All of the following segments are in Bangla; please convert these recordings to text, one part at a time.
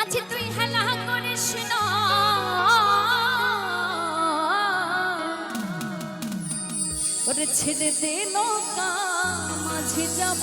মাঝে তুই হেলা করিস ওরে দে নৌকা মাঝে যাব।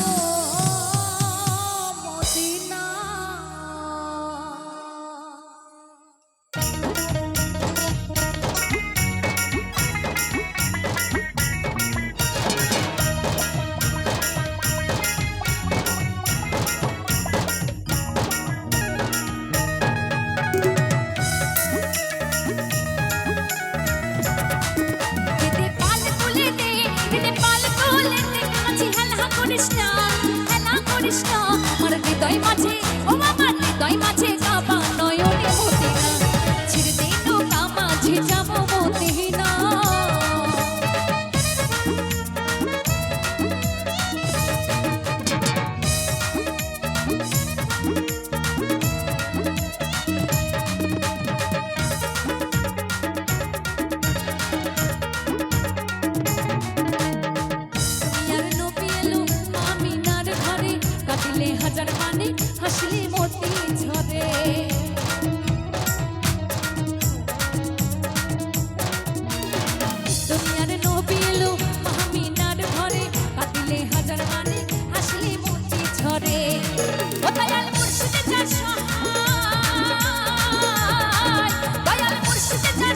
না আমার হৃদয় মাঝে ও আমার হৃদয় মাঝে।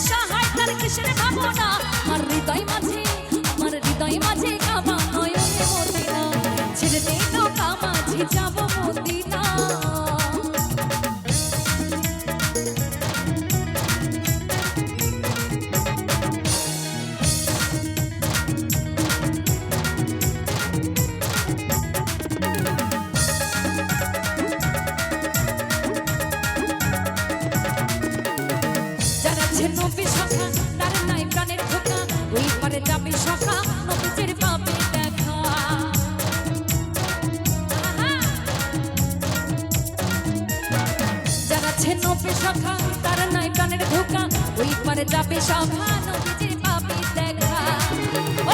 সহায়। তার কিসের ভাবনা? আমার হৃদয় মাঝে আমার হৃদয় মাঝে কাবা আছে নবী সখা, তার নাই প্রাণের ধোকা ওই পারে যাবে সখা নবীজির পাবে দেখা! যারা আছে নবী সখা, তার নাই প্রাণের ধোকা ওই পারে যাবে সখা নবীজির পাবে দেখা। ও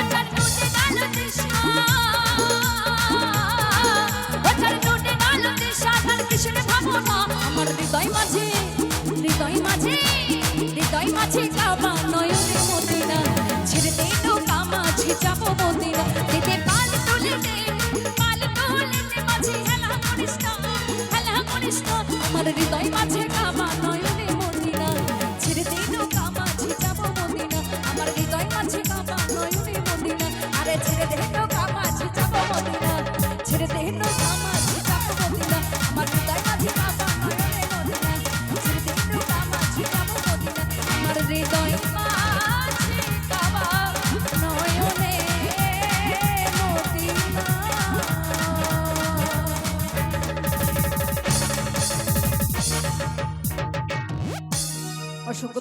আমার হৃদয় মাঝে। হৃদয় মাঝে হৃদয় মাঝে কাবা নয়নে মদিনা ছেড়ে দে নৌকা মাঝে যাব মদিনা দিতে পাল তুলে দে, পাল তুলে দে, মাঝে হেলা করিস না, হেলা করিস না। আমার হৃদয় মাঝে অসংখ্য